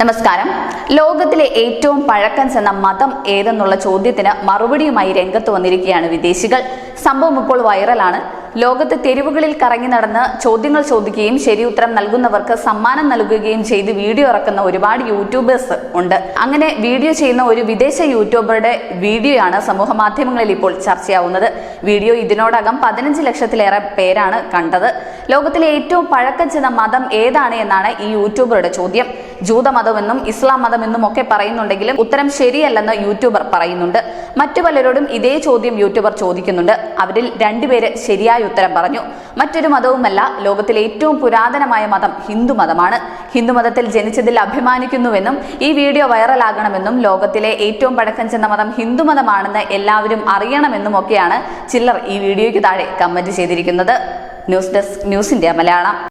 നമസ്കാരം. ലോകത്തിലെ ഏറ്റവും പഴക്കം ചെന്ന മതം ഏതെന്നുള്ള ചോദ്യത്തിന് മറുപടിയുമായി രംഗത്ത് വന്നിരിക്കുകയാണ് വിദേശികൾ. സംഭവം ഇപ്പോൾ വൈറലാണ്. ലോകത്തെ തെരുവുകളിൽ കറങ്ങി നടന്ന് ചോദ്യങ്ങൾ ചോദിക്കുകയും ശരിയുത്തരം നൽകുന്നവർക്ക് സമ്മാനം നൽകുകയും ചെയ്ത് വീഡിയോ ഇറക്കുന്ന ഒരുപാട് യൂട്യൂബേഴ്സ് ഉണ്ട്. അങ്ങനെ വീഡിയോ ചെയ്യുന്ന ഒരു വിദേശ യൂട്യൂബറുടെ വീഡിയോയാണ് സമൂഹ മാധ്യമങ്ങളിൽ ഇപ്പോൾ ചർച്ചയാവുന്നത്. വീഡിയോ ഇതിനോടകം പതിനഞ്ച് ലക്ഷത്തിലേറെ പേരാണ് കണ്ടത്. ലോകത്തിലെ ഏറ്റവും പഴക്കം ചെന്ന മതം ഏതാണ് എന്നാണ് ഈ യൂട്യൂബറുടെ ചോദ്യം. ജൂതമതമെന്നും ഇസ്ലാം മതമെന്നും ഒക്കെ പറയുന്നുണ്ടെങ്കിലും ഉത്തരം ശരിയല്ലെന്ന് യൂട്യൂബർ പറയുന്നുണ്ട്. മറ്റു പലരോടും ഇതേ ചോദ്യം യൂട്യൂബർ ചോദിക്കുന്നുണ്ട്. അവരിൽ രണ്ടുപേര് ശരിയായ ഉത്തരം പറഞ്ഞു. മറ്റൊരു മതവുമല്ല ലോകത്തിലെ ഏറ്റവും പുരാതനമായ മതം ഹിന്ദു മതമാണ്. ഹിന്ദു മതത്തിൽ ജനിച്ചതിൽ അഭിമാനിക്കുന്നുവെന്നും ഈ വീഡിയോ വൈറലാകണമെന്നും ലോകത്തിലെ ഏറ്റവും പഴക്കം ചെന്ന മതം ഹിന്ദു മതമാണെന്ന് എല്ലാവരും അറിയണമെന്നും ഒക്കെയാണ് ചിലർ ഈ വീഡിയോയ്ക്ക് താഴെ കമന്റ് ചെയ്തിരിക്കുന്നത്. News desk news India Malayalam.